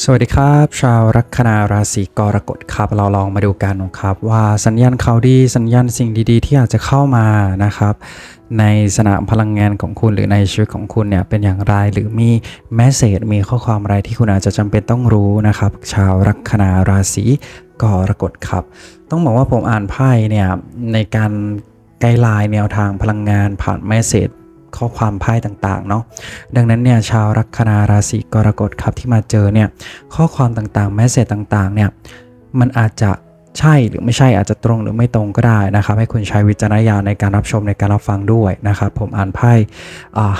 สวัสดีครับ ชาวลัคนาราศีกรกฎครับ เราลองมาดูกันนะครับ ว่าสัญญาณข่าวดีสัญญาณสิ่งดีๆ ที่อาจจะเข้ามานะครับ ในสนามพลังงานของคุณหรือในชีวิตของคุณเนี่ยเป็นอย่างไรหรือมีแมสเซจมีข้อความอะไรที่คุณอาจจะจำเป็นต้องรู้นะครับ ชาวลัคนาราศีกรกฎครับ ต้องบอกว่าผมอ่านไพ่เนี่ยในการไกด์ไลน์แนวทางพลังงานผ่านแมสเซจ ข้อความไพ่ต่างๆเนาะดังนั้นเนี่ยชาวลัคนาราศีกรกฎครับที่มาเจอเนี่ยข้อความต่างๆแมสเซจต่างๆเนี่ยมันอาจจะใช่หรือไม่ใช่อาจจะตรงหรือไม่ตรงก็ได้นะครับ ให้คุณใช้วิจารณญาณในการรับชมในการรับฟังด้วยนะครับ ผมอ่านไพ่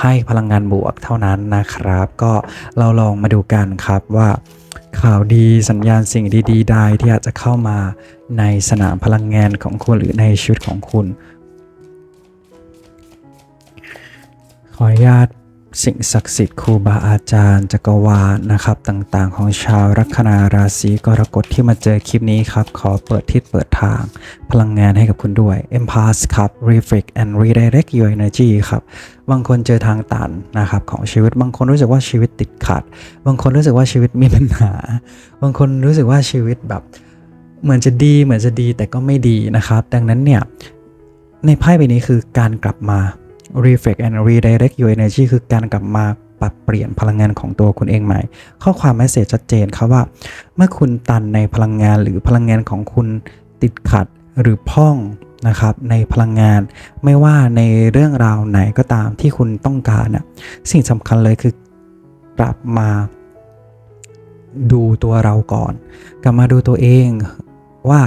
ให้พลังงานบวกเท่านั้นนะครับ ก็เราลองมาดูกันครับว่าข่าวดีสัญญาณสิ่งดีๆใดที่อาจจะเข้ามาในสนามพลังงานของคุณหรือในชีวิตของคุณ ออนุญาตสิ่งศักดิ์สิทธิ์ครูบาอาจารย์จักรวาลนะครับ ต่างๆ ของชาวลัคนาราศีกรกฎที่มาเจอคลิปนี้ครับ ขอเปิดทิศเปิดทาง พลังงานให้กับคุณด้วย Empath ครับ Reflect and Redirect Your Energy ครับ บางคนเจอทางตันนะครับของชีวิต บางคนรู้สึกว่าชีวิตติดขัด บางคนรู้สึกว่าชีวิตมีปัญหา บางคนรู้สึกว่าชีวิตแบบเหมือนจะดีเหมือนจะดีแต่ก็ไม่ดีนะครับ ดังนั้นเนี่ยในไพ่ใบนี้คือการกลับมา reflect and redirect your energy คือการกลับมาปรับเปลี่ยนพลังงานของตัวคุณเองใหม่ ข้อความแมสเซจชัดเจนครับว่า เมื่อคุณตันในพลังงานหรือพลังงานของคุณติดขัดหรือพ่องนะครับในพลังงานไม่ว่าในเรื่องราวไหนก็ตามที่คุณต้องการน่ะสิ่งสำคัญเลยคือกลับมาดูตัวเราก่อน กลับมาดูตัวเองว่า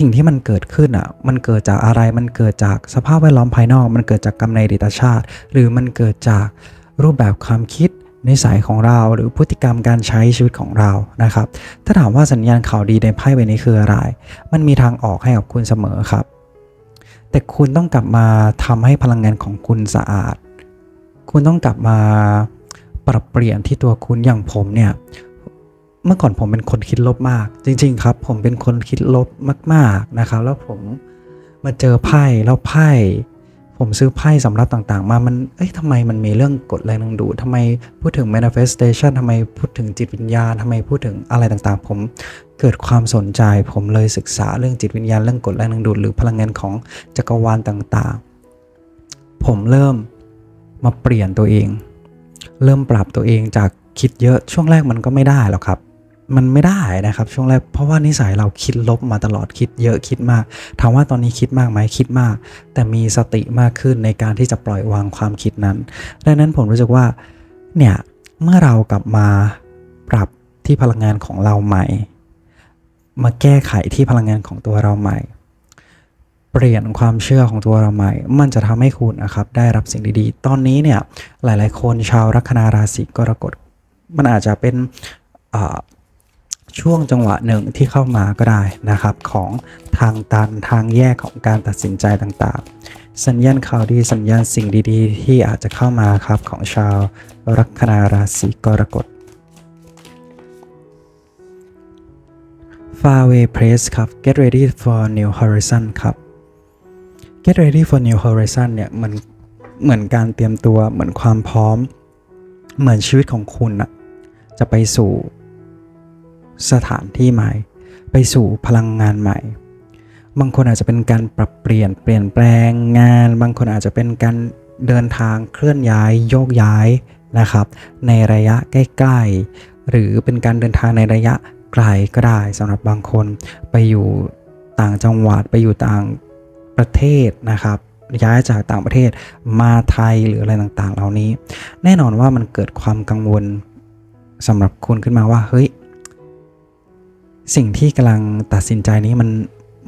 สิ่งที่มันเกิดขึ้นอะมันเกิดจากอะไรมันเกิดจากสภาพแวดล้อมภายนอก มันเกิดจากกรรมในอดีตชาติ หรือมันเกิดจากรูปแบบความคิดนิสัยของเราหรือพฤติกรรมการใช้ชีวิตของเรานะครับ ถ้าถามว่าสัญญาณข่าวดีในไพ่ใบนี้คืออะไร มันมีทางออกให้กับคุณเสมอครับ แต่คุณต้องกลับมาทำให้พลังงานของคุณสะอาด คุณต้องกลับมาปรับเปลี่ยนที่ตัวคุณอย่างผมเนี่ย เมื่อก่อนผมเป็นคนคิดลบมาก จริง ๆ ครับ ผมเป็นคนคิดลบมาก ๆนะครับ แล้วผมมาเจอไพ่แล้วไพ่ ผมซื้อไพ่สำรับต่างๆ มามันเอ้ยทำไมมันมีเรื่องกฎแรงดึงดูดทำไมพูดถึง manifestation ทำไมพูดถึงจิตวิญญาณทำไมพูดถึงอะไรต่างๆ ผมเกิดความสนใจ ผมเลยศึกษาเรื่องจิตวิญญาณเรื่องกฎแรงดึงดูดหรือพลังงานของจักรวาลต่างๆ ผมเริ่มมาเปลี่ยนตัวเอง เริ่มปรับตัวเองจากคิดเยอะช่วงแรกมันก็ไม่ได้หรอกครับ มันไม่ได้นะครับ ช่วงแรกเพราะว่านิสัยเราคิดลบมาตลอดคิดเยอะคิดมากถามว่าตอนนี้คิดมากไหมคิดมาก แต่มีสติมากขึ้นในการที่จะปล่อยวางความคิดนั้น ดังนั้นผมรู้สึกว่าเนี่ยเมื่อเรากลับมาปรับที่พลังงานของเราใหม่ มาแก้ไขที่พลังงานของตัวเราใหม่ เปลี่ยนความเชื่อของตัวเราใหม่ มันจะทำให้คุณนะครับได้รับสิ่งดีๆ ตอนนี้เนี่ยหลายๆ คนชาวลัคนาราศีกรกฎมันอาจจะเป็นอ่า ช่วงจังหวะหนึ่งที่เข้ามาก็ได้นะครับ ของทางตันทางแยกของการตัดสินใจต่างๆ สัญญาณข่าวดีสัญญาณสิ่งดี ๆ ที่อาจจะเข้ามาครับของชาวลัคนาราศีกรกฎ Faraway Place ครับ Get ready for new horizon ครับ Get ready for new horizon เนี่ยเหมือนเหมือนการเตรียมตัวเหมือนความพร้อม เหมือนชีวิตของคุณอะจะไปสู่ สถานที่ใหม่ ไปสู่พลังงานใหม่ บางคนอาจจะเป็นการปรับเปลี่ยนเปลี่ยนแปลงงาน บางคนอาจจะเป็นการเดินทางเคลื่อนย้ายโยกย้ายนะครับ ในระยะใกล้ๆ หรือเป็นการเดินทางในระยะไกลก็ได้สำหรับบางคนไปอยู่ต่างจังหวัดไปอยู่ต่างประเทศนะครับย้ายจากต่างประเทศมาไทยหรืออะไรต่างๆ เหล่านี้ แน่นอนว่ามันเกิดความกังวลสำหรับคุณขึ้นมาว่าเฮ้ย สิ่งที่กำลังตัดสินใจนี้มัน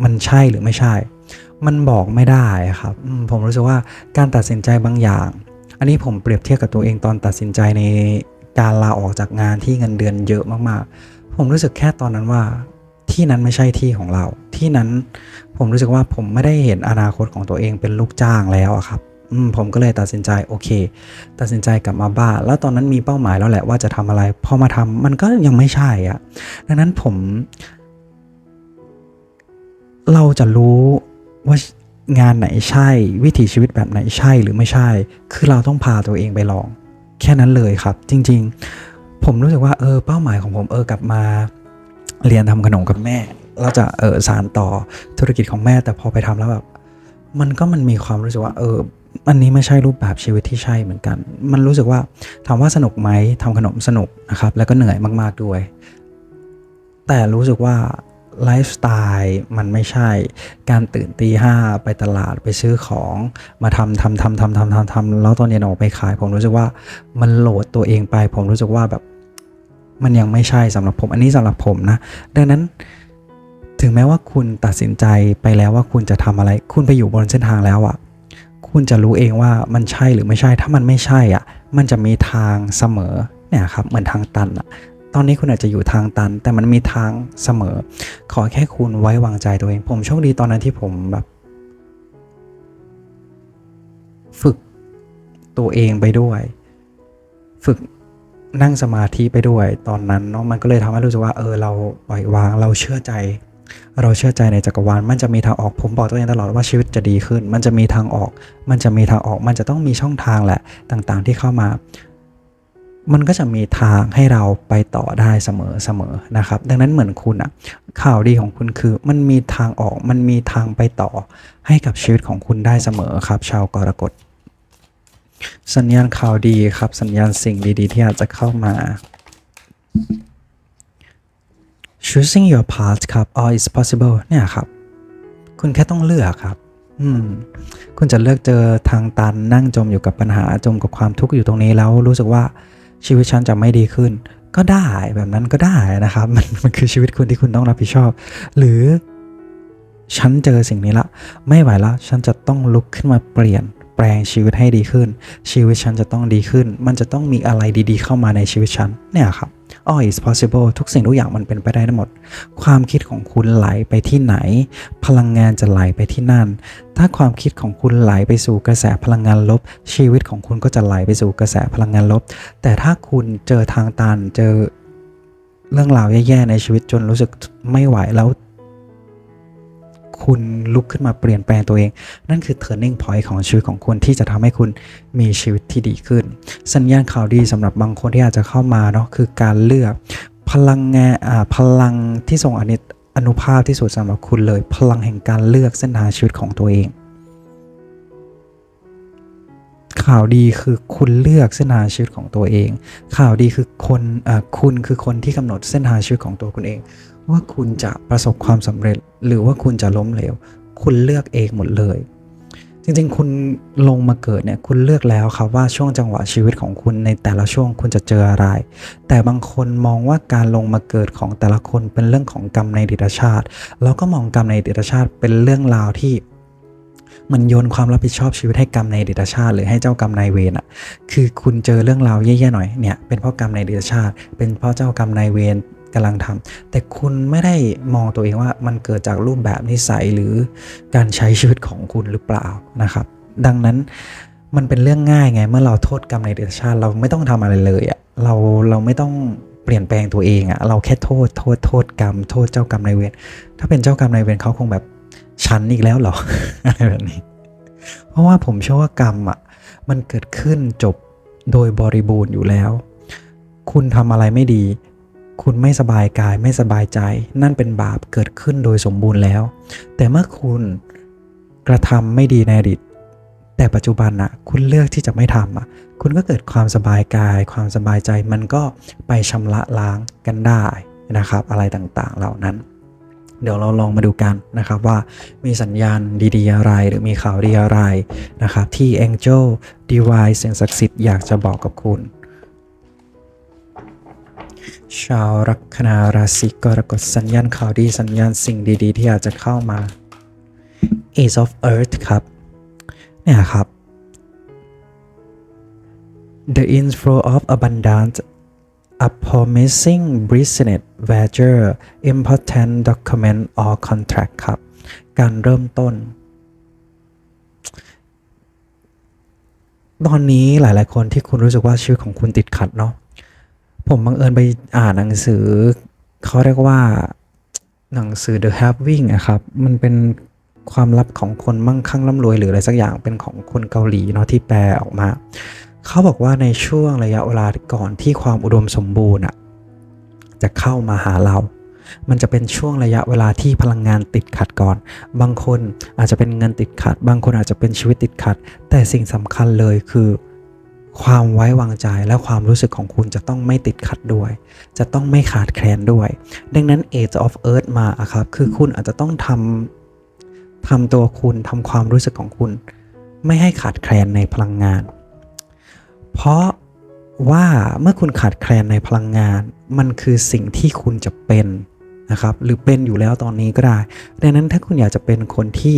มันใช่หรือไม่ใช่ มันบอกไม่ได้ครับผมรู้สึกว่าการตัดสินใจบางอย่าง อันนี้ผมเปรียบเทียบกับตัวเองตอนตัดสินใจในการลาออกจากงานที่เงินเดือนเยอะมากๆ ผมรู้สึกแค่ตอนนั้นว่าที่นั้นไม่ใช่ที่ของเรา ที่นั้นผมรู้สึกว่าผมไม่ได้เห็นอนาคตของตัวเองเป็นลูกจ้างแล้วครับ ผมก็เลยตัดสินใจโอเค ตัดสินใจกลับมาบ้านแล้วตอนนั้นมีเป้าหมายแล้วแหละว่าจะทำอะไร พอมาทำมันก็ยังไม่ใช่อะดังนั้นผม เราจะรู้ว่างานไหนใช่ วิถีชีวิตแบบไหนใช่หรือไม่ใช่ คือเราต้องพาตัวเองไปลอง แค่นั้นเลยครับ จริง ๆ ผมรู้สึกว่าเออเป้าหมายของผมเออกลับมา เรียนทำขนมกับแม่แล้วจะเออสารต่อธุรกิจของแม่แต่พอไปทำแล้วแบบ มันก็มันมีความรู้สึกว่าเอออันนี้ไม่ใช่รูปแบบชีวิตที่ใช่เหมือนกัน มันรู้สึกว่าถามว่าสนุกไหมทำขนมสนุกนะครับ แล้วก็เหนื่อยมากๆด้วย แต่รู้สึกว่าไลฟ์สไตล์มันไม่ใช่ การตื่นตีห้าไปตลาดไปซื้อของมาทำทำทำทำทำทำทำแล้วตอนเย็นออกไปขาย ผมรู้สึกว่ามันโหลดตัวเองไป ผมรู้สึกว่าแบบ มันยังไม่ใช่สำหรับผม อันนี้สำหรับผมนะ ดังนั้น ถึงแม้ว่าคุณตัดสินใจไปแล้วว่าคุณจะทำอะไร คุณไปอยู่บนเส้นทางแล้วอะ่ะคุณจะรู้เองว่ามันใช่หรือไม่ใช่ ถ้ามันไม่ใช่อะ่ะ มันจะมีทางเสมอเนี่ยครับ เหมือนทางตันอะ่ะตอนนี้คุณอาจจะอยู่ทางตัน แต่มันมีทางเสมอ ขอแค่คุณไว้วางใจตัวเอง ผมโชคดีตอนนั้นที่ผมแบบ ฝึกตัวเองไปด้วย ฝึกนั่งสมาธิไปด้วย ตอนนั้นเนาะมันก็เลยทำให้รู้สึกว่า เออเราปล่อยวางเราเชื่อใจ เราเชื่อใจในจักรวาลมันจะมีทางออกผมบอกตัวเองตลอดว่าชีวิตจะดีขึ้น มันจะมีทางออก มันจะมีทางออก มันจะต้องมีช่องทางแหละต่างๆ ที่เข้ามา มันก็จะมีทางให้เราไปต่อได้เสมอเสมอนะครับ ดังนั้นเหมือนคุณอะข่าวดีของคุณคือ มันมีทางออกมันมีทางไปต่อ ให้กับชีวิตของคุณได้เสมอครับ ชาวกรกฎสัญญาณข่าวดีครับ สัญญาณสิ่งดีๆ ที่อาจจะเข้ามา choosing your path ครับ all is possible เนี่ยครับ คุณแค่ต้องเลือกครับ อืม คุณจะเลือกเจอทางตันนั่งจมอยู่กับปัญหาจมกับความทุกข์อยู่ตรงนี้แล้วรู้สึกว่าชีวิตฉันจะไม่ดีขึ้น ก็ได้แบบนั้นก็ได้นะครับ มันมันคือชีวิตคุณที่คุณต้องรับผิดชอบ หรือฉันเจอสิ่งนี้ละ ไม่ไหวละ ฉันจะต้องลุกขึ้นมาเปลี่ยน ลงชีวิตให้ดีขึ้น ชีวิตฉันจะต้องดีขึ้น มันจะต้องมีอะไรดีๆ เข้ามาในชีวิตฉันเนี่ยครับ all is possible ทุกสิ่งทุกอย่างมันเป็นไปได้ทั้งหมด ความคิดของคุณไหลไปที่ไหน พลังงานจะไหลไปที่นั่น ถ้าความคิดของคุณไหลไปสู่กระแสพลังงานลบ ชีวิตของคุณก็จะไหลไปสู่กระแสพลังงานลบ แต่ถ้าคุณเจอทางตันเจอเรื่องราวแย่ๆในชีวิตจนรู้สึกไม่ไหวแล้ว คุณลุกขึ้นมาเปลี่ยนแปลงตัวเอง นั่นคือ turning point ของชีวิตของคุณที่จะทำให้คุณมีชีวิตที่ดีขึ้น สัญญาณข่าวดีสำหรับบางคนที่อาจจะเข้ามาเนาะคือการเลือกพลังงานพลังที่ทรงอนิอนุภาพที่สุดสำหรับคุณเลย พลังแห่งการเลือกเส้นทางชีวิตของตัวเอง ข่าวดีคือคุณเลือกเส้นทางชีวิตของตัวเอง ข่าวดีคือคนอคุณคือคนที่กำหนดเส้นทางชีวิตของตัวคุณเอง ว่าคุณจะประสบความสำเร็จ หรือว่าคุณจะล้มเหลว คุณเลือกเองหมดเลย จริงๆ คุณลงมาเกิดเนี่ยคุณเลือกแล้วครับว่าช่วงจังหวะชีวิตของคุณในแต่ละช่วงคุณจะเจออะไร แต่บางคนมองว่าการลงมาเกิดของแต่ละคนเป็นเรื่องของกรรมในดิตชาติ แล้วก็มองกรรมในดิตชาติเป็นเรื่องราวที่มันโยนความรับผิดชอบชีวิตให้กรรมในอดีตชาติ หรือให้เจ้ากรรมนายเวรอะ คือคุณเจอเรื่องราวแย่ๆหน่อยเนี่ยเป็นเพราะกรรมในอดีตชาติ เป็นเพราะเจ้ากรรมนายเวร กำลังทำแต่คุณไม่ได้มองตัวเองว่ามันเกิดจากรูปแบบนิสัยหรือการใช้ชีวิตของคุณหรือเปล่านะครับ ดังนั้นมันเป็นเรื่องง่ายไง เมื่อเราโทษกรรมในอดีตชาติเราไม่ต้องทำอะไรเลยอะเราเราไม่ต้องเปลี่ยนแปลงตัวเองอะเราแค่โทษโทษโทษกรรม โทษเจ้ากรรมนายเวรถ้าเป็นเจ้ากรรมนายเวรเขาคงแบบฉันอีกแล้วหรออะไรแบบนี้ เพราะว่าผมเชื่อว่ากรรมอะมันเกิดขึ้นจบโดยบริบูรณ์อยู่แล้ว คุณทำอะไรไม่ดี คุณไม่สบายกายไม่สบายใจ นั่นเป็นบาปเกิดขึ้นโดยสมบูรณ์แล้ว แต่เมื่อคุณกระทำไม่ดีในอดีตแต่ปัจจุบันน่ะคุณเลือกที่จะไม่ทำอะ คุณก็เกิดความสบายกาย ความสบายใจมันก็ไปชำระล้างกันได้นะครับ อะไรต่างๆเหล่านั้น เดี๋ยวเราลองมาดูกันนะครับว่ามีสัญญาณดีๆ อะไรหรือมีข่าวดีอะไรนะครับที่ Angel Device สิ่งศักดิ์สิทธิ์อยากจะบอกกับคุณ ชาวลัคนาราศีกรกฎสัญญาณข่าวดีสัญญาณสิ่งดีๆ ที่อาจจะเข้ามา Ace of Earth ครับ เนี่ยครับ The inflow of abundance a promising business venture important document or contract ครับ การเริ่มต้น ตอนนี้หลายๆคนที่คุณรู้สึกว่าชีวิตของคุณติดขัดเนาะ ผมบังเอิญไปอ่านหนังสือ เขาเรียกว่าหนังสือ The Having อะครับ มันเป็นความลับของคนมั่งคั่งร่ำรวยหรืออะไรสักอย่างเป็นของคนเกาหลีเนาะที่แปลออกมา เขาบอกว่าในช่วงระยะเวลาก่อนที่ความอุดมสมบูรณ์อะจะเข้ามาหาเรา มันจะเป็นช่วงระยะเวลาที่พลังงานติดขัดก่อน บางคนอาจจะเป็นเงินติดขัด บางคนอาจจะเป็นชีวิตติดขัด แต่สิ่งสำคัญเลยคือ ความไว้วางใจและความรู้สึกของคุณจะต้องไม่ติดขัดด้วย จะต้องไม่ขาดแคลนด้วย ดังนั้น Age of Earth มาอะครับ คือคุณอาจจะต้องทำทำตัวคุณทำความรู้สึกของคุณ ไม่ให้ขาดแคลนในพลังงาน เพราะว่าเมื่อคุณขาดแคลนในพลังงาน มันคือสิ่งที่คุณจะเป็น นะครับหรือเป็นอยู่แล้วตอนนี้ก็ได้ ดังนั้นถ้าคุณอยากจะเป็นคนที่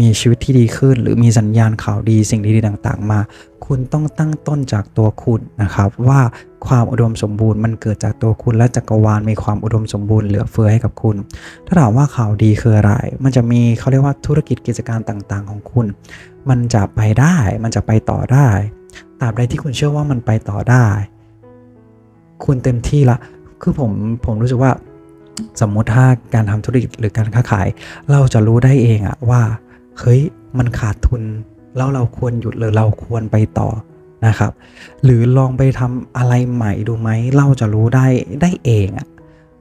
มีชีวิตที่ดีขึ้น หรือมีสัญญาณข่าวดีสิ่งดีๆต่างๆ มา คุณต้องตั้งต้นจากตัวคุณนะครับ ว่าความอุดมสมบูรณ์มันเกิดจากตัวคุณและจักรวาลมีความอุดมสมบูรณ์เหลือเฟือให้กับคุณ ถ้าถามว่าข่าวดีคืออะไร มันจะมีเขาเรียกว่าธุรกิจกิจการต่างๆ ของคุณ มันจะไปได้ มันจะไปต่อได้ตราบใดที่คุณเชื่อว่ามันไปต่อได้ คุณเต็มที่ละคือผมผมรู้สึกว่า สมมุติถ้าการทำธุรกิจหรือการค้าขาย เราจะรู้ได้เองอะว่าเฮ้ยมันขาดทุนแล้วเราควรหยุดหรือเราควรไปต่อนะครับ หรือลองไปทำอะไรใหม่ดูไหมเราจะรู้ได้ได้เองอะ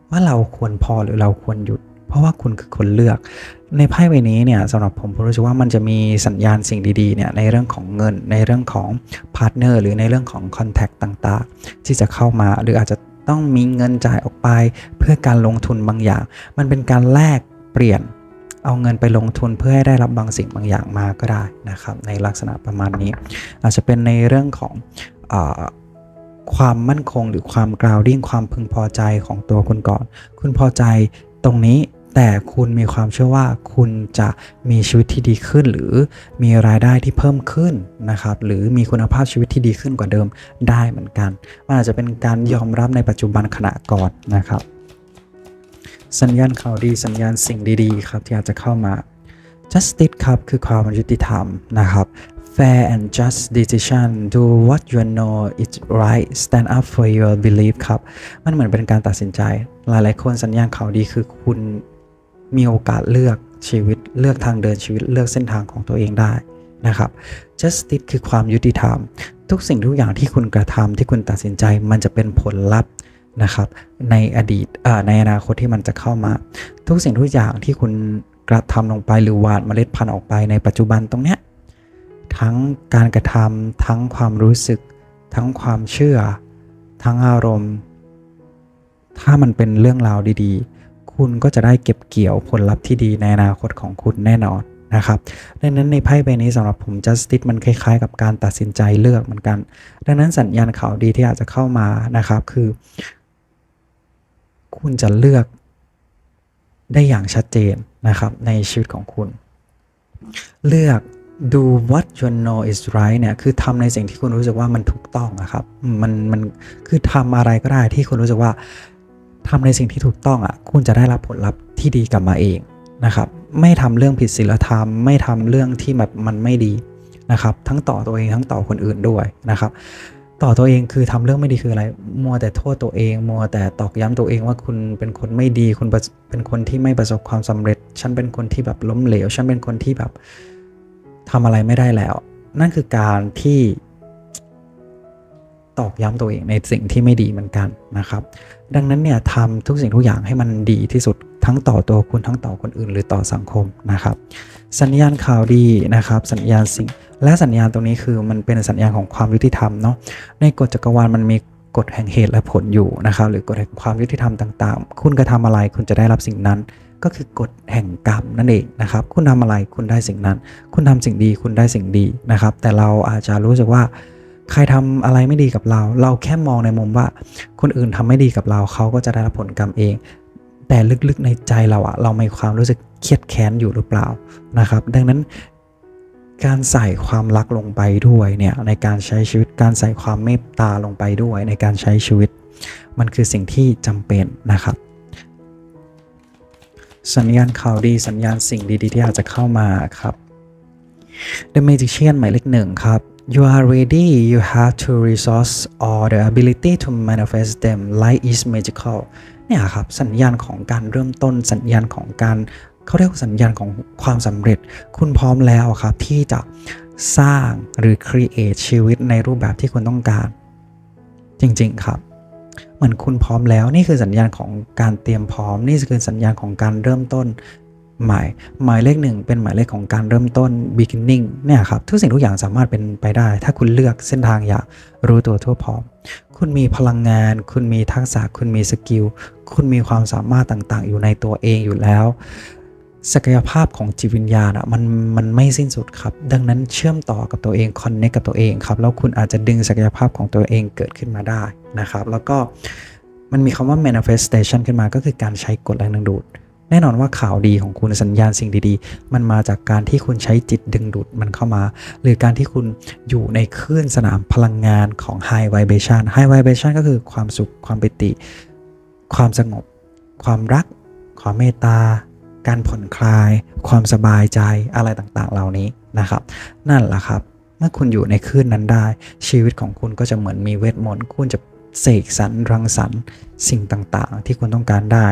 ว่าเราควรพอหรือเราควรหยุด เพราะว่าคุณคือคนเลือก ในไพ่ใบนี้เนี่ยสำหรับผมผมรู้สึกว่ามันจะมีสัญญาณสิ่งดีๆเนี่ยในเรื่องของเงินในเรื่องของพาร์ทเนอร์หรือในเรื่องของคอนแทคต่างๆ ที่จะเข้ามาหรืออาจจะ ต้องมีเงินจ่ายออกไป เพื่อการลงทุนบางอย่าง มันเป็นการแลกเปลี่ยน เอาเงินไปลงทุนเพื่อให้ได้รับบางสิ่งบางอย่างมาก็ได้นะครับ ในลักษณะประมาณนี้ อาจจะเป็นในเรื่องของอความมั่นคงหรือความกราวดิ้งความพึงพอใจของตัวคุณก่อน คุณพอใจตรงนี้ แต่คุณมีความเชื่อว่าคุณจะมีชีวิตที่ดีขึ้น หรือมีรายได้ที่เพิ่มขึ้นนะครับหรือมีคุณภาพชีวิตที่ดีขึ้นกว่าเดิมได้เหมือนกันมันอาจจะเป็นการยอมรับในปัจจุบันขณะก่อนนะครับ สัญญาณข่าวดีสัญญาณสิ่งดีๆครับที่อาจจะเข้ามา justice ครับคือความยุติธรรมนะครับ fair and just decision do what you know is right stand up for your belief ครับ มันเหมือนเป็นการตัดสินใจ หลายๆคนสัญญาณข่าวดีคือคุณ มีโอกาสเลือกชีวิตเลือกทางเดินชีวิตเลือกเส้นทางของตัวเองได้นะครับ justice คือความยุติธรรม ทุกสิ่งทุกอย่างที่คุณกระทำที่คุณตัดสินใจมันจะเป็นผลลัพธ์นะครับ ในอดีตในอนาคตที่มันจะเข้ามา ทุกสิ่งทุกอย่างที่คุณกระทำลงไปหรือหวานเมล็ดพันธุ์ออกไปในปัจจุบันตรงเนี้ยทั้งการกระทำทั้งความรู้สึก ทั้งความเชื่อ ทั้งอารมณ์ ถ้ามันเป็นเรื่องราวดีๆ คุณก็จะได้เก็บเกี่ยวผลลัพธ์ที่ดีในอนาคตของคุณแน่นอนนะครับดังนั้นในไพ่ใบนี้สำหรับผม justice มันคล้ายๆ กับการตัดสินใจเลือกเหมือนกัน ดังนั้นสัญญาณข่าวดีที่อาจจะเข้ามานะครับคือ คุณจะเลือกได้อย่างชัดเจนนะครับในชีวิตของคุณ เลือก do what you know is right เนี่ยคือทำในสิ่งที่คุณรู้สึกว่ามันถูกต้องนะครับมันมันคือทำอะไรก็ได้ที่คุณรู้สึกว่า ทำในสิ่งที่ถูกต้องอะ่ะคุณจะได้รับผลลัพธ์ที่ดีกลับมาเองนะครับ ไม่ทำเรื่องผิดศีลธรรม ไม่ทำเรื่องที่แบบมันไม่ดีนะครับ ทั้งต่อตัวเองทั้งต่อคนอื่นด้วยนะครับ ต่อตัวเองคือทำเรื่องไม่ดีคืออะไร มัวแต่โทษตัวเอง มัวแต่ตอกย้ำตัวเองว่าคุณเป็นคนไม่ดี คุณเป็นคนที่ไม่ประสบความสำเร็จ ฉันเป็นคนที่แบบล้มเหลว ฉันเป็นคนที่แบบทำอะไรไม่ได้แล้ว นั่นคือการที่ ตอกย้ำตัวเองในสิ่งที่ไม่ดีเหมือนกันนะครับ ดังนั้นเนี่ยทำทุกสิ่งทุกอย่างให้มันดีที่สุดทั้งต่อตัวคุณทั้งต่อคนอื่น หรือต่อสังคมนะครับ สัญญาณข่าวดีนะครับ สัญญาณสิ่ง และสัญญาณตรงนี้คือมันเป็นสัญญาณของความยุติธรรมเนาะในกฎจักรวาลมันมีกฎแห่งเหตุและผลอยู่นะครับหรือกฎแห่งความยุติธรรมต่างๆ คุณกระทำอะไรคุณจะได้รับสิ่งนั้น ก็คือกฎแห่งกรรมนั่นเองนะครับ คุณทำอะไรคุณได้สิ่งนั้น คุณทำสิ่งดีคุณได้สิ่งดีนะครับ แต่เราอาจจะรู้สึกว่า ใครทำอะไรไม่ดีกับเรา เราแค่มองในมุมว่า คนอื่นทำไม่ดีกับเราเขาก็จะได้รับผลกรรมเอง แต่ลึกๆในใจเราอะเรามีความรู้สึกเครียดแค้นอยู่หรือเปล่านะครับ ดังนั้นการใส่ความรักลงไปด้วยเนี่ยในการใช้ชีวิตการใส่ความเมตตาลงไปด้วยในการใช้ชีวิต มันคือสิ่งที่จำเป็นนะครับ สัญญาณข่าวดีสัญญาณสิ่งดีๆ ที่อาจจะเข้ามาครับ The Magician หมายเลขหนึ่งครับ You are ready you have to resource or the ability to manifest them life is magical เนี่ยครับสัญญาณของการเริ่มต้นสัญญาณของการเขาเรียกสัญญาณของความสำเร็จ คุณพร้อมแล้วครับ ที่จะสร้างหรือ create ชีวิตในรูปแบบที่คุณต้องการ จริง ๆ ครับเหมือนคุณพร้อมแล้วนี่คือสัญญาณของการเตรียมพร้อม นี่คือสัญญาณของการเริ่มต้น หม่หมายเลขหนึ่งเป็นหมายเลขของการเริ่มต้น beginning เนี่ยครับทุกสิ่งทุกอย่างสามารถเป็นไปได้ ถ้าคุณเลือกเส้นทางอยางรู้ตัวทั่วพร้อม คุณมีพลังงาน คุณมีทักษะ คุณมีสกิล คุณมีความสามารถต่างๆ อยู่ในตัวเองอยู่แล้ว ศักยภาพของจิตวิญญาณอะมันมันไม่สิ้นสุดครับ ดังนั้นเชื่อมต่อกับตัวเองคอนเน c t กับตัวเองครับ แล้วคุณอาจจะดึงศักยภาพของตัวเองเกิดขึ้นมาได้นะครับ แล้วก็มันมีคำว่า manifestation ขึ้นมาก็คือการใช้กฎแรงดึงดูด แน่นอนว่าข่าวดีของคุณสัญญาณสิ่งดีๆ มันมาจากการที่คุณใช้จิตดึงดูดมันเข้ามา หรือการที่คุณอยู่ในคลื่นสนามพลังงานของ high vibration high vibration ก็คือความสุขความปิติ ความสงบ ความรัก ความเมตตา การผ่อนคลาย ความสบายใจอะไรต่างๆ เหล่านี้นะครับ นั่นแหละครับ เมื่อคุณอยู่ในคลื่นนั้นได้ ชีวิตของคุณก็จะเหมือนมีเวทมนต์คุณจะ เสกสรรรังสรรค์สิ่งต่างๆ ที่คุณต้องการได้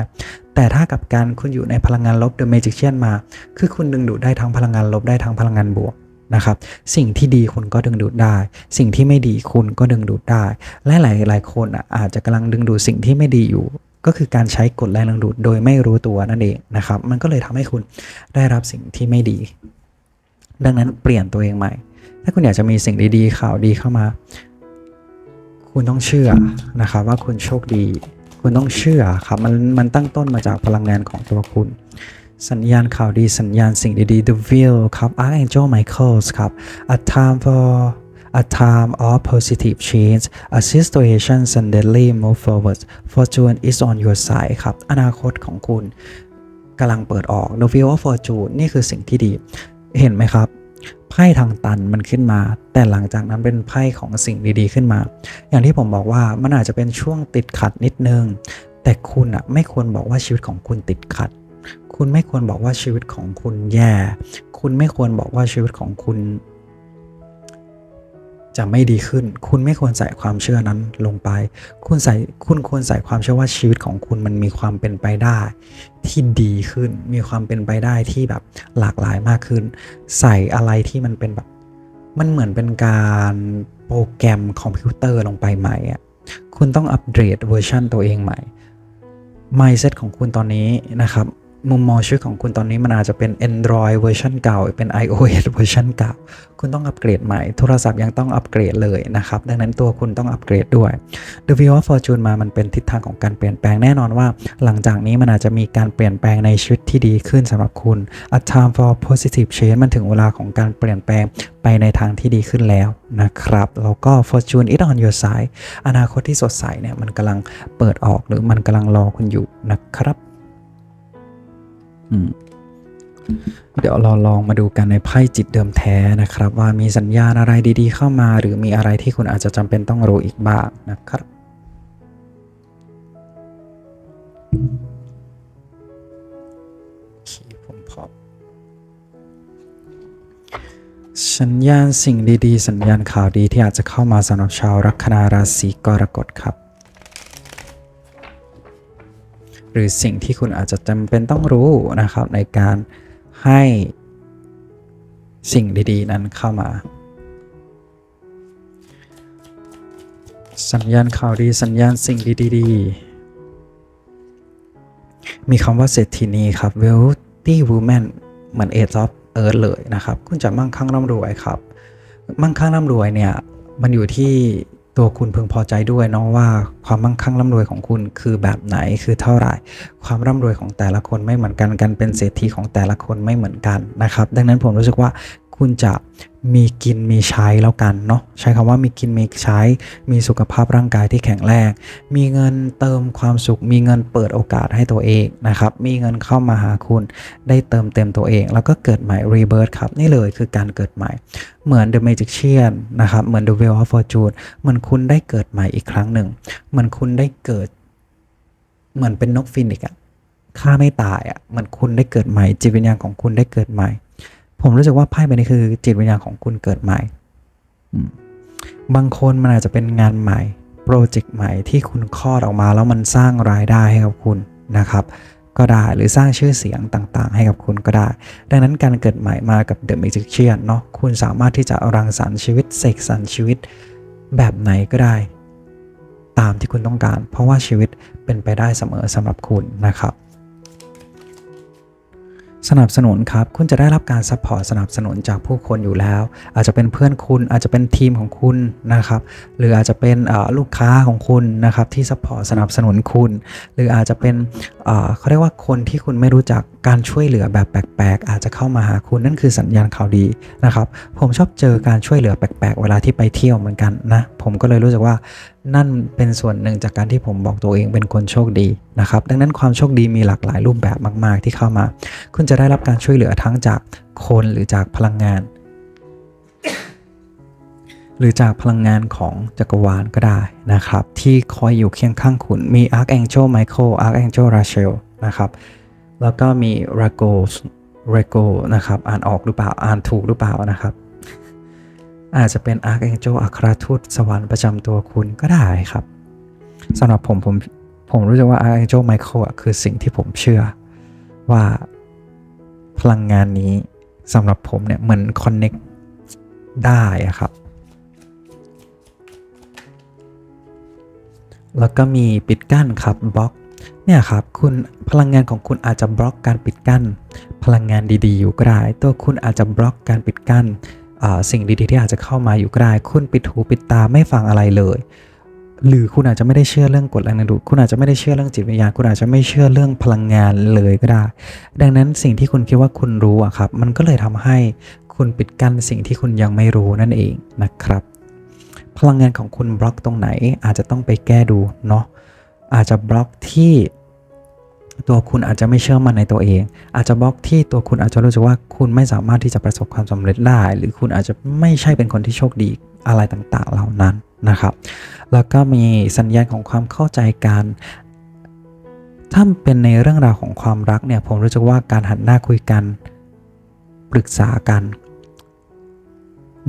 แต่ถ้ากับการคุณอยู่ในพลังงานลบ The Magician มา คือคุณดึงดูดได้ทั้งพลังงานลบได้ทั้งพลังงานบวกนะครับ สิ่งที่ดีคุณก็ดึงดูดได้ สิ่งที่ไม่ดีคุณก็ดึงดูดได้ และหลายๆคนอะอาจจะกำลังดึงดูดสิ่งที่ไม่ดีอยู่ ก็คือการใช้กฎแรงดึงดูดโดยไม่รู้ตัวนั่นเองนะครับ มันก็เลยทำให้คุณได้รับสิ่งที่ไม่ดี ดังนั้นเปลี่ยนตัวเองใหม่ ถ้าคุณอยากจะมีสิ่งดีๆข่าวดีเข้ามา คุณต้องเชื่อนะครับว่าคุณโชคดี คุณต้องเชื่อครับมันมันตั้งต้นมาจากพลังงานของตัวคุณ สัญญาณข่าวดีสัญญาณสิ่งดีๆ The Wheel ครับ Archangel Michaels ครับ A time for a time of positive change a situation suddenly move forward fortune is on your side ครับ อนาคตของคุณกำลังเปิดออก The Wheel of Fortune นี่คือสิ่งที่ดี เห็นไหมครับ ไพ่ทางตันมันขึ้นมา แต่หลังจากนั้นเป็นไพ่ของสิ่งดีๆขึ้นมา อย่างที่ผมบอกว่ามันอาจจะเป็นช่วงติดขัดนิดนึง แต่คุณอะไม่ควรบอกว่าชีวิตของคุณติดขัด คุณไม่ควรบอกว่าชีวิตของคุณแย่ คุณไม่ควรบอกว่าชีวิตของคุณ จะไม่ดีขึ้น คุณไม่ควรใส่ความเชื่อนั้นลงไป คุณใส่คุณควรใส่ความเชื่อว่าชีวิตของคุณมันมีความเป็นไปได้ ที่ดีขึ้น มีความเป็นไปได้ที่แบบหลากหลายมากขึ้น ใส่อะไรที่มันเป็นแบบ มันเหมือนเป็นการโปรแกรมคอมพิวเตอร์ลงไปใหม่อะคุณต้องอัปเกรดเวอร์ชันตัวเองใหม่ mindset ของคุณตอนนี้นะครับ มุมมองชีวิตของคุณตอนนี้มันอาจจะเป็น Android เวอร์ชันเก่า เป็น iOS เวอร์ชันเก่า คุณต้องอัปเกรดใหม่ โทรศัพท์ยังต้องอัปเกรดเลยนะครับ ดังนั้นตัวคุณต้องอัปเกรดด้วย The Wheel of Fortune มามันเป็นทิศทางของการเปลี่ยนแปลงแน่นอนว่า หลังจากนี้มันอาจจะมีการเปลี่ยนแปลงในชีวิตที่ดีขึ้นสำหรับคุณ A time for positive change มันถึงเวลาของการเปลี่ยนแปลงไปในทางที่ดีขึ้นแล้วนะครับ แล้วก็ Fortune is on your side อนาคตที่สดใสเนี่ยมันกำลังเปิดออกหรือมันกำลังรอคุณอยู่นะครับ เดี๋ยวเราลองมาดูกันในไพ่จิตเดิมแท้นะครับ ว่ามีสัญญาณอะไรดีๆ เข้ามา หรือมีอะไรที่คุณอาจจะจำเป็นต้องรู้อีกบ้างนะครับผมพอสัญญาณสิ่งดีๆ สัญญาณข่าวดีที่อาจจะเข้ามาสำหรับชาวลัคนาราศีกรกฎครับ หรือสิ่งที่คุณอาจจะจำเป็นต้องรู้นะครับในการให้สิ่งดีๆ นั้นเข้ามา สัญญาณข่าวดีสัญญาณสิ่งดีๆ มีคำว่าเศรษฐินีครับ wealthy woman เหมือน age of earth เลยนะครับ คุณจะมั่งคั่งร่ำรวยครับ มั่งคั่งร่ำรวยเนี่ย มันอยู่ที่ ตัวคุณพึงพอใจด้วยเนาะว่าความมั่งคั่งร่ำรวยของคุณคือแบบไหนคือเท่าไหร่ ความร่ำรวยของแต่ละคนไม่เหมือนกันกันเป็นเศรษฐีของแต่ละคนไม่เหมือนกันนะครับ ดังนั้นผมรู้สึกว่าคุณจะ มีกินมีใช้แล้วกันเนาะใช้คำว่ามีกินมีใช้ มีสุขภาพร่างกายที่แข็งแรงมีเงินเติมความสุข มีเงินเปิดโอกาสให้ตัวเองนะครับ มีเงินเข้ามาหาคุณได้เติมเต็มตัวเอง แล้วก็เกิดใหม่ rebirth ครับ นี่เลยคือการเกิดใหม่ เหมือน The Magician นะครับ เหมือน The Wheel of Fortune เหมือนคุณได้เกิดใหม่อีกครั้งหนึ่ง เหมือนคุณได้เกิด เหมือนเป็นนกฟินิกอะฆ่าไม่ตายอะเหมือนคุณได้เกิดใหม่จิตวิญญาณของคุณได้เกิดใหม่ ผมรู้สึกว่าไพ่ใบนี้คือจิตวิญญาณของคุณเกิดใหม่ บางคนมันอาจจะเป็นงานใหม่ โปรเจกต์ใหม่ที่คุณคลอดออกมาแล้วมันสร้างรายได้ให้กับคุณนะครับก็ได้หรือสร้างชื่อเสียงต่างๆ ให้กับคุณก็ได้ ดังนั้นการเกิดใหม่มากับ The Magician เนาะคุณสามารถที่จะรังสรรค์ชีวิตเสกสรรชีวิตแบบไหนก็ได้ ตามที่คุณต้องการ เพราะว่าชีวิตเป็นไปได้เสมอสำหรับคุณนะครับ สนับสนุนครับ คุณจะได้รับการซัพพอร์ตสนับสนุนจากผู้คนอยู่แล้ว อาจจะเป็นเพื่อนคุณอาจจะเป็นทีมของคุณนะครับ หรืออาจจะเป็นลูกค้าของคุณนะครับที่ซัพพอร์ตสนับสนุนคุณ หรืออาจจะเป็นเขาเรียกว่าคนที่คุณไม่รู้จัก การช่วยเหลือแบบแปลกๆ อาจจะเข้ามาหาคุณนั่นคือสัญญาณข่าวดีนะครับ ผมชอบเจอการช่วยเหลือแปลกๆ เวลาที่ไปเที่ยวเหมือนกันนะ ผมก็เลยรู้สึกว่านั่นเป็นส่วนหนึ่งจากการที่ผมบอกตัวเองเป็นคนโชคดีนะครับ ดังนั้นความโชคดีมีหลากหลายรูปแบบมาก ๆ ที่เข้ามา คุณจะได้รับการช่วยเหลือทั้งจากคนหรือจากพลังงาน หรือจากพลังงานของจักรวาลก็ได้นะครับ ที่คอยอยู่เคียงข้างคุณมี Archangel Michael Archangel Rachel นะครับ แล้วก็มี Rago Rago นะครับ อ่านออกหรือเปล่า อ่านถูกหรือเปล่านะครับ อาจจะเป็น Archangel อัครทูตสวรรค์ประจำตัวคุณก็ได้ครับสำหรับผมผมผมรู้สึกว่า Archangel Michael คือสิ่งที่ผมเชื่อว่าพลังงานนี้สำหรับผมเนี่ยเหมือน connect ได้ครับ แล้วก็มีปิดกั้นครับบล็อก เนี่ยครับคุณพลังงานของคุณอาจจะบล็อกการปิดกั้น พลังงานดีๆ อยู่ก็ได้ ตัวคุณอาจจะบล็อกการปิดกั้นสิ่งดีๆ ที่อาจจะเข้ามาอยู่ก็ได้ คุณปิดหูปิดตาไม่ฟังอะไรเลย หรือคุณอาจจะไม่ได้เชื่อเรื่องกฎแรงดึงดูดคุณอาจจะไม่ได้เชื่อเรื่องจิตวิญญาณ คุณอาจจะไม่เชื่อเรื่องพลังงานเลยก็ได้ ดังนั้นสิ่งที่คุณคิดว่าคุณรู้อะครับ มันก็เลยทำให้คุณปิดกั้นสิ่งที่คุณยังไม่รู้นั่นเองนะครับ พลังงานของคุณบล็อกตรงไหนอาจจะต้องไปแก้ดูเนาะ อาจจะบล็อกที่ตัวคุณอาจจะไม่เชื่อมั่นในตัวเอง อาจจะบล็อกที่ตัวคุณอาจจะรู้สึกว่าคุณไม่สามารถที่จะประสบความสำเร็จได้ หรือคุณอาจจะไม่ใช่เป็นคนที่โชคดีอะไรต่างๆเหล่านั้นนะครับ แล้วก็มีสัญญาณของความเข้าใจกันถ้าเป็นในเรื่องราวของความรักเนี่ยผมรู้สึกว่าการหันหน้าคุยกัน ปรึกษากัน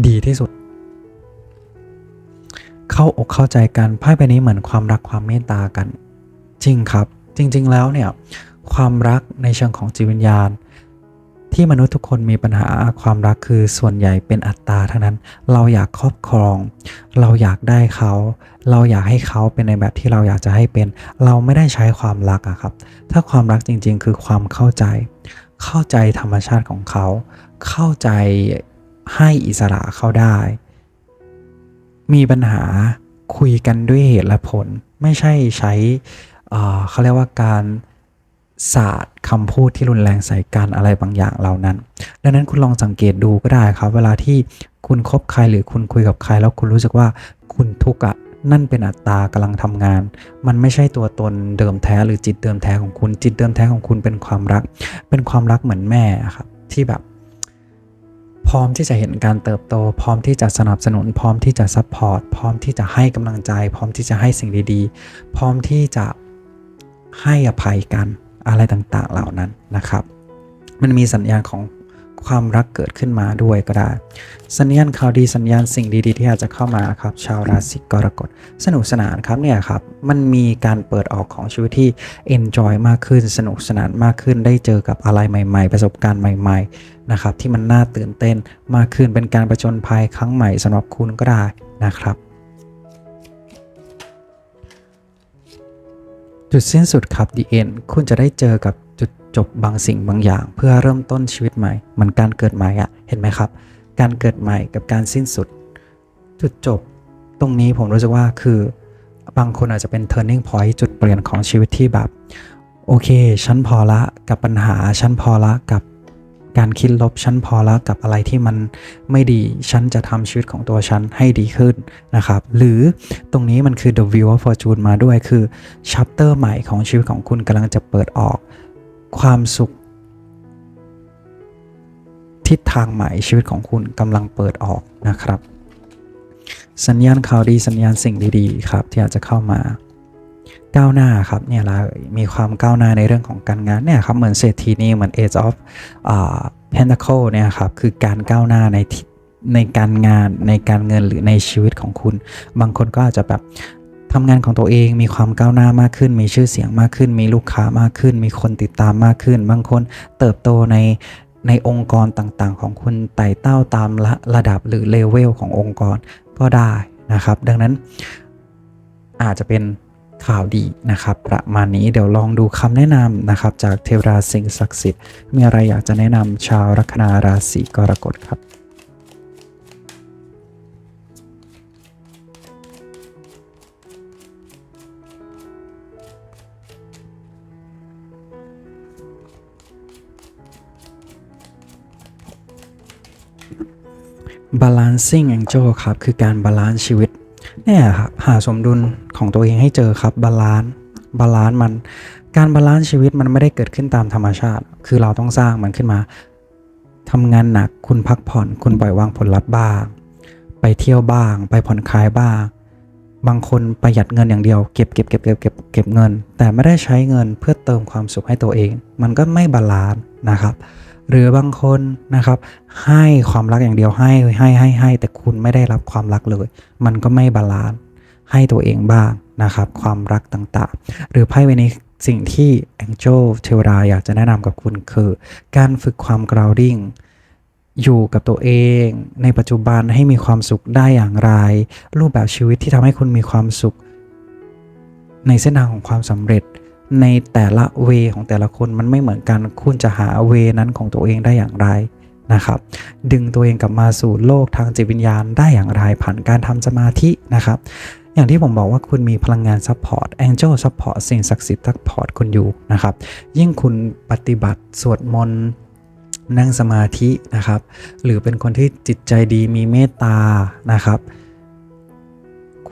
ดีที่สุด เข้าอกเข้าใจกันไพ่ใบนี้เหมือนความรักความเมตตากัน จริงครับ จริง ๆ แล้วเนี่ยความรักในเชิงของจิตวิญญาณ ที่มนุษย์ทุกคนมีปัญหาความรักคือส่วนใหญ่เป็นอัตตาทั้งนั้น เราอยากครอบครอง เราอยากได้เขา เราอยากให้เขาเป็นในแบบที่เราอยากจะให้เป็น เราไม่ได้ใช้ความรักอะครับ ถ้าความรักจริง ๆ คือความเข้าใจ เข้าใจธรรมชาติของเขา เข้าใจให้อิสระเขาได้ มีปัญหาคุยกันด้วยเหตุและผล ไม่ใช่ใช้เเขาเรียกว่าการศาสตร์คำพูดที่รุนแรงใส่กันอะไรบางอย่างเหล่านั้น ดังนั้นคุณลองสังเกตดูก็ได้ครับ เวลาที่คุณคบใครหรือคุณคุยกับใคร แล้วคุณรู้สึกว่าคุณทุกข์อะนั่นเป็นอัตตากำลังทำงาน มันไม่ใช่ตัวตนเดิมแท้หรือจิตเดิมแท้ของคุณ จิตเดิมแท้ของคุณเป็นความรัก เป็นความรักเหมือนแม่ครับที่แบบ พร้อมที่จะเห็นการเติบโต พร้อมที่จะสนับสนุน พร้อมที่จะซัพพอร์ต พร้อมที่จะให้กำลังใจ พร้อมที่จะให้สิ่งดีๆ พร้อมที่จะให้อภัยกันอะไรต่างๆเหล่านั้นนะครับ มันมีสัญญาณของ ความรักเกิดขึ้นมาด้วยก็ได้ สัญญาณข่าวดีสัญญาณสิ่งดีๆ ที่อาจจะเข้ามาครับ ชาวราศีกรกฎสนุกสนานครับเนี่ยครับ มันมีการเปิดออกของชีวิตที่ enjoy มากขึ้น สนุกสนานมากขึ้น ได้เจอกับอะไรใหม่ ๆ ประสบการณ์ใหม่ ๆ นะครับ ที่มันน่าตื่นเต้นมากขึ้นเป็นการประจนภัยครั้งใหม่สำหรับคุณก็ได้นะครับจุดสิ้นสุดครับ the end คุณจะได้เจอกับ จบบางสิ่งบางอย่าง เพื่อเริ่มต้นชีวิตใหม่เหมือนการเกิดใหม่อะเห็นไหมครับ การเกิดใหม่กับการสิ้นสุด จุดจบ ตรงนี้ผมรู้สึกว่าคือบางคนอาจจะเป็น turning point จุดเปลี่ยนของชีวิตที่แบบ โอเค ฉันพอละกับปัญหา ฉันพอละกับการคิดลบ ฉันพอละกับอะไรที่มันไม่ดี ฉันจะทำชีวิตของตัวฉันให้ดีขึ้นนะครับ หรือตรงนี้มันคือ the view of fortune มาด้วยคือ chapter ใหม่ของชีวิตของคุณกำลังจะเปิดออก ความสุข ทิศทางใหม่ชีวิตของคุณกำลังเปิดออกนะครับ สัญญาณข่าวดีสัญญาณสิ่งดีๆครับ ที่อาจจะเข้ามาก้าวหน้าครับเนี่ยเลยมีความก้าวหน้าในเรื่องของการงานเนี่ยครับเหมือนเศรษฐีนี่เหมือน Age of อ่า Pentacle เนี่ยครับคือการก้าวหน้าในในการงานในการเงินหรือในชีวิตของคุณ บางคนก็อาจจะแบบ ทำงานของตัวเองมีความก้าวหน้ามากขึ้น มีชื่อเสียงมากขึ้น มีลูกค้ามากขึ้น มีคนติดตามมากขึ้น บางคนเติบโตในในองค์กรต่างๆ ของคุณไต่เต้าตามระระดับหรือเลเวลขององค์กรก็ได้นะครับ ดังนั้นอาจจะเป็นข่าวดีนะครับ ประมาณนี้เดี๋ยวลองดูคำแนะนำนะครับ จากเทวราสิ่งศักดิ์สิทธิ์มีอะไรอยากจะแนะนำชาวลัคนาราศีกรกฎครับ balancing angel ครับ คือการบาลานซ์ชีวิตเนี่ยครับหาสมดุลของตัวเองให้เจอครับบาลานซ์บาลานซ์มัน การบาลานซ์ชีวิตมันไม่ได้เกิดขึ้นตามธรรมชาติ คือเราต้องสร้างมันขึ้นมาทำงานหนักคุณพักผ่อน คุณปล่อยวางผลลัพธ์บ้าง ไปเที่ยวบ้าง ไปผ่อนคลายบ้าง บางคนประหยัดเงินอย่างเดียวเก็บเก็บเก็บเก็บเก็บเก็บเงิน แต่ไม่ได้ใช้เงินเพื่อเติมความสุขให้ตัวเอง มันก็ไม่บาลานซ์นะครับ หรือบางคนนะครับ ให้ความรักอย่างเดียวให้ให้ให้ให้แต่คุณไม่ได้รับความรักเลย มันก็ไม่บาลานซ์ให้ตัวเองบ้างนะครับ ความรักต่างๆ หรือไพ่ใบนี้สิ่งที่ Angel เทวดาอยากจะแนะนำกับคุณคือ การฝึกความ grounding อยู่กับตัวเองในปัจจุบันให้มีความสุขได้อย่างไร รูปแบบชีวิตที่ทำให้คุณมีความสุข ในเส้นทางของความสำเร็จ ในแต่ละเวของแต่ละคนมันไม่เหมือนกัน คุณจะหาเวนั้นของตัวเองได้อย่างไรนะครับ ดึงตัวเองกลับมาสู่โลกทางจิตวิญญาณได้อย่างไรผ่านการทำสมาธินะครับ อย่างที่ผมบอกว่าคุณมีพลังงานซัพพอร์ตแองเจิลซัพพอร์ตสิ่งศักดิ์สิทธิ์ซัพพอร์ตคุณอยู่นะครับ ยิ่งคุณปฏิบัติสวดมนต์นั่งสมาธินะครับ หรือเป็นคนที่จิตใจดีมีเมตตานะครับ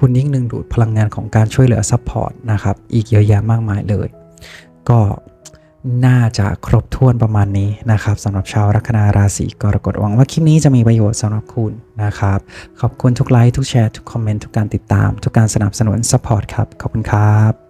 คุณยิ่งดึงดูดพลังงานของการช่วยเหลือซัพพอร์ตนะครับ อีกเยอะแยะมากมายเลย ก็น่าจะครบถ้วนประมาณนี้นะครับสำหรับชาวลัคนาราศีกรกฎหวังว่าคลิปนี้จะมีประโยชน์สำหรับคุณนะครับ ขอบคุณทุกไลค์ทุกแชร์ทุกคอมเมนต์ทุกการติดตาม ทุกการสนับสนุนซัพพอร์ตครับ ขอบคุณครับ